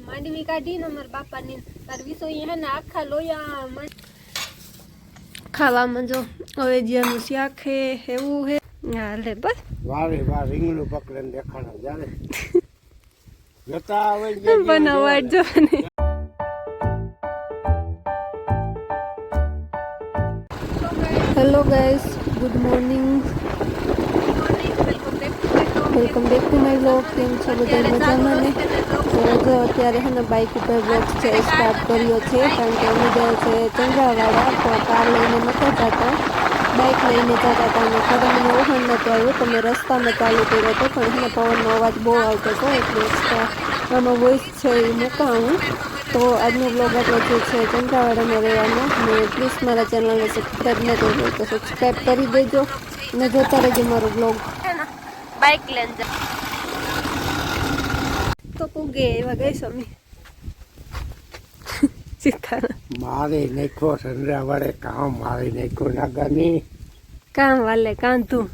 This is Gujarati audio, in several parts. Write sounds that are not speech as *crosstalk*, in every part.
માંડવી કાઢી ને અમારા બાપાની તાર વીસો હે ને આખા લોયા ખાવામાં જો હવે જેનું શાક હે એવું હે હા લે બસ વારે વાર રીંગણું પકડે ને દેખાડા જાણે. *laughs* જતા આવે ને જો ને. Hello guys good morning welcome back to my blog. કેમ છો બધા મજામાં ને? તો અત્યારે છે ને બાઇક ઉપર બ્લોગ છે સ્ટાર્ટ કર્યો છે, કારણ કે અમે જાય છે ચંદ્રાવાળા તો કાર લઈને નહોતા જતા. બાઇક લઈને જતા હતા અને ખરે મને ઓહન નહોતો આવ્યો. તો મેં રસ્તામાં ચાલુ કર્યો હતો, પણ એને પવનનો અવાજ બહુ આવતો હતો, એટલે extra આનો વોઇસ છે એ મુકાવું. તો આજનો બ્લોગ આટલો જે છે ચંદ્રાવાડામાં રહેવાનો. અને પ્લીઝ મારા ચેનલને સબસ્ક્રાઈબ ન કરી હોય તો સબસ્ક્રાઈબ કરી દેજો. અને જોતા રહેજો મારો બ્લોગ બાઇક લઈને તો પૂગે એવા ગઈ સમી મારી નાખ્યો સંદ્રા વડે કામ મારી નાખ્યો નાગાની કામ વાલે કાંધું.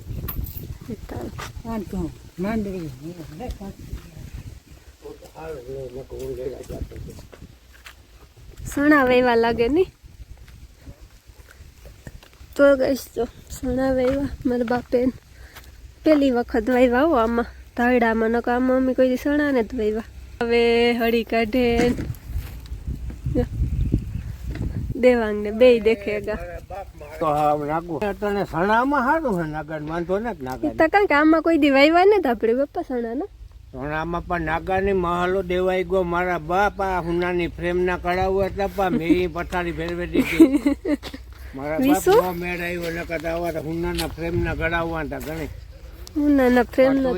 વાંધો માંડવી. સણા વેવા લાગે ની તો ગઈશ તો. સણા વેવા મારા બાપે પેલી વખત વાવ્યા હો આમાં. ધાયડામાં નકો આમાં મમ્મી કોઈ દી સણા ને જ વાવ્યા હવે હળી કાઢે. દેવાંગ ને બે દેખેગા તો તને સણામાં સારું છે નાગન વાંધો ને નાગન? તો કારણ કે આમાં કોઈ દી વાવ્યા ને આપણે બાપા સણા ના સણામાં પણ નાગાની મહાલો દેવાઈ ગયો. મારા બાપ આ હુનાની ફ્રેમ ના હતા પણ મેં પથારી ફેરવી દીધી. *laughs* મારા બાપ મેળ આવ્યો ને કદાચ આવા હુનાના ફ્રેમ ના કઢાવવા હતા ઘણી. ફ્રેમ ના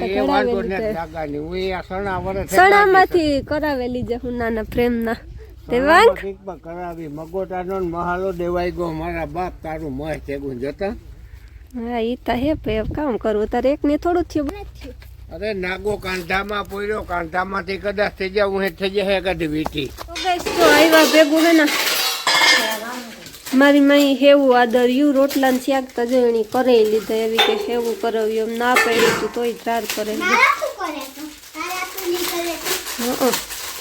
સણામાંથી કરાવેલી છે ફ્રેમ ના. કરાવી. મગોટાનો મહાલો દેવાઈ ગયો. મારા બાપ તારું મહ ચેગું. જતા? હા ઈ તો હે પે કામ કરવું તારે એક ને થોડું થયું? અરે નાગો કાંધામાં પોયરો. કાંધામાંથી કદાચ થઈ જાય હું થઈ જાય કદી વીટી. તો આવ્યા ભેગું હે ને. મારી માઈ હેવું આદર્યું રોટલા ને શાક તો જો કરાઈ લીધા એવી કે હેવું કરાવ્યું એમ ના પડી તું તોય ત્રાર કરે. હં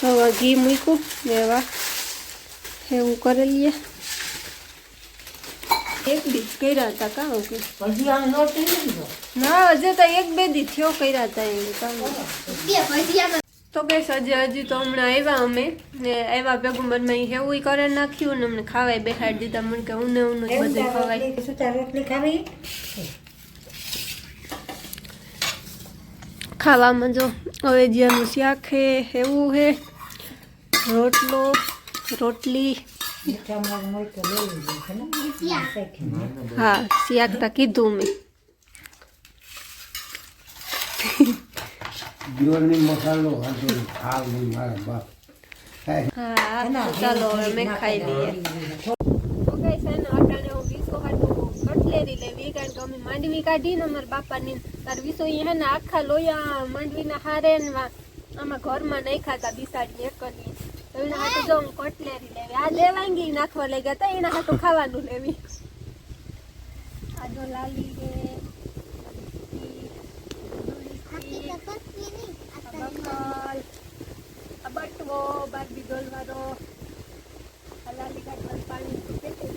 હવે ઘી મૂક્યું એવા હેવું કરેલી એક દી કર્યા હતા કા કે? પછી આમ લોટ નહીં લીધો ના હજે તો એક બે દી થયો કર્યા હતા એને કામ તો ગઈશ હજી હજી તો હમણાં આવ્યા અમે. ને આવ્યા ભેગું મનમાં હેવું કરે નાખ્યું ને અમને ખાવાય બેહાડી દીધા. મને કે ઊને ઊનું બધું ખવાય. સુતા રોટલી ખાવી? ખાવામાં જો હવે જેનું શાક હે એવું હે રોટલો રોટલી. હા શાક તો કીધું મેં. જીવનની મસાલો હતો ખાવ નહીં મારા બાપ. હા ચાલો હવે મેં ખાઈ લઈએ. તો છે ને અટાણે હું વીસો હાટું કટલેરી લેવી કારણ કે અમે માંડવી કાઢી ને અમારા બાપાની. તાર વીસો હે ને આખા લોયા માંડવીના હારે ને વા- આમાં ઘરમાં નહીં ખાતા બિસાડી એક જ તો એના હાટું જો હું કટલેરી લેવી. આ દેવાંગી નાખવા લઈ ગયા તા એના હાટું ખાવાનું લેવી. આ જો લાલી હે બકલ બટવો બારબી ડોલવાળો આ લાલી કાઢવાનું પાણી પેટી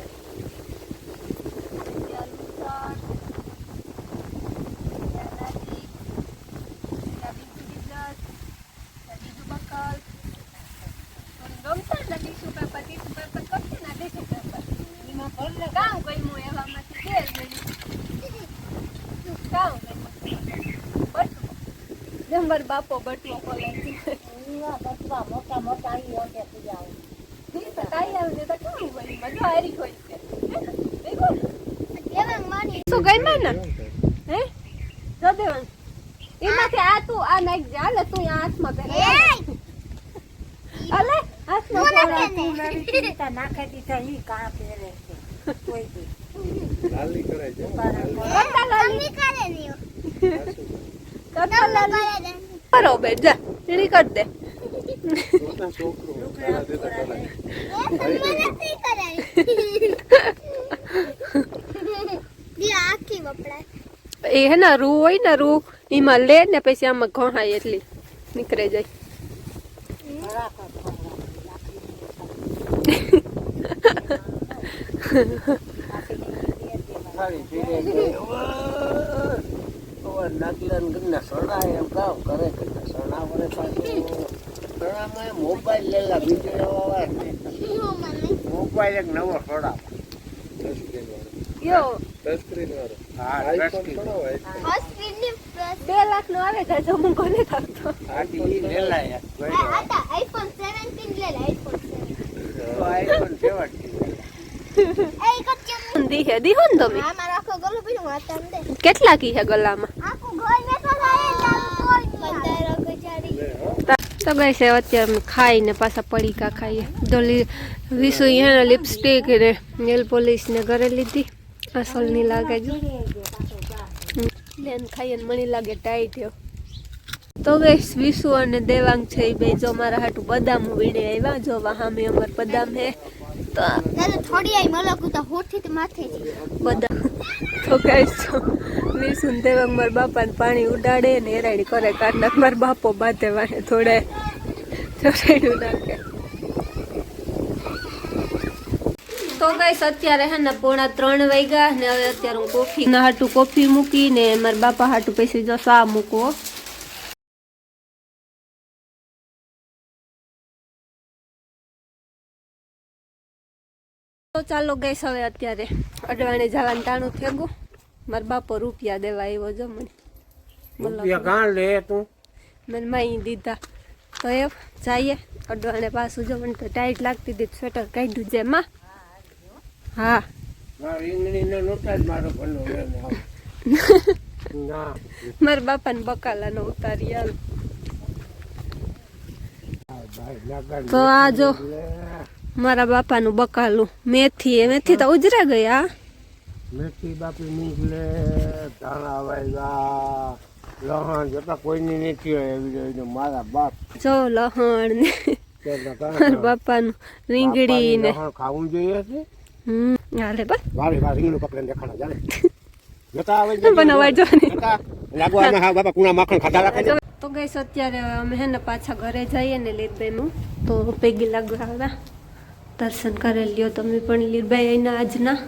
કામ બાપો હું એવામાંથી છે એવા બટવા મોટા મોટા ઈ ઓટે પૂજાવે. ઈ તો આવે તો કેવું હોય મજા હારી હોય છે દેખો શું ગઈ ને? હે? જો દેવાંગ એમાંથી આ તું આ નાખ જા લે તું આ હાથમાં પહેરે. અલે હાથમાં પહેરે. તું મારી ચિંતા નાખી દીધા ઈ કાં પહેરે છે. કોઈ દી. લાલી કરે છે. કરતા લાલી. કરતા લાલી. બરોબર જા એની કર દે. એ હે ને, રૂ હોય ને, રૂ, એમાં લે ને પછી આમાં ઘોહાય એટલી નીકળે જાય. નાગલાને ગીરના સણાય એમ કામ કરે સણા વડે પાછું. સણામાં મોબાઈલ લેલા બીજો. મોબાઈલ એક નવો સડા યો હા ટ્રસ્ટી. બે લાખ નો આવે છે જો હું કોને થતો આથી ઈ લેલા યાર. જોઈ લો. આઈફોન 17 લે લે આઈફોન 17 તો iPhone સેવનથી. એ કચ્ચે દીહે દીહો ને તમે આ મારો આખો ગલો પીડું વાતા કેટલા કી હે ગલામાં આખું ઘર મેં તો થાય ચાલ કોઈ બંધારો ગજાડી તો ગઈ છે અત્યારે ખાઈને પાછા પડીકા ખાઈએ તો વિસુ એને લિપસ્ટિક ને નેલ પોલિશ ને ઘરે લીધી અસલ નહીં લાગે જો લેન ખાઈએ ને મને લાગે ટાઈટ થયો તો ગઈશ વિસુ અને દેવાંગ છે એ બે જો મારા હાટું બદામ વીણે આવ્યા જો વાહામે અમાર બદામ હે થોડી આઈ મલક તો હોઠી તો માથે છે તો ગઈ છો વિસુ મારા બાપાને પાણી ઉડાડે ને એરાડી કરે કાઢનાર મારા બાપો બાધે વાળે થોડે ચોરાડ્યું નાખે તો ગઈસ અત્યારે હે ને પોણા ત્રણ વાગ્યા ને હવે અત્યારે હું કોફી ના હાટું કોફી મૂકી ને મારા બાપા હાટું પછી જો સા મૂકવો તો ચાલો ગઈ હવે અત્યારે. અડવાણે જવાનું ટાણું થેગું મારા બાપો રૂપિયા દેવા આવ્યો જો મને. રૂપિયા કાં લે તું? મને માઈ દીધા. તો એ જઈએ. અડવાણે પાછું જો મને તો ટાઈટ લાગતી હતી સ્વેટર કાઢ્યું છે માં હા. મારા બાપા ને બકાલા. ના. મારા બાપાને બકાલાનો ઉતારી હાલ તો આ જો. મારા બાપાનું બકાલું. મેથી મેથી તો ઉજરા ગયા. મેથી બાપી નીકળે ધાણા વાયગા લહણ જતા કોઈની નથી હોય એવી જોઈને મારા બાપ. જો લહણ ને. બાપાનું રીંગણી ને. લહણ ખાવું જોઈએ છે? હમ હાલે બસ વારે વારે રીંગણું પકડીને દેખાડા જાણે જતા આવે છે બનાવવા *laughs* જો ને જતા. બાપા કુણા માખણ ખાધા રાખે તો અત્યારે અમે હે ને પાછા ઘરે જઈએ ને લીરબાઈનું તો પેગી લાગવા આવ્યા દર્શન કરેલ લ્યો. તમે પણ લીરભાઈ અહીંના આજના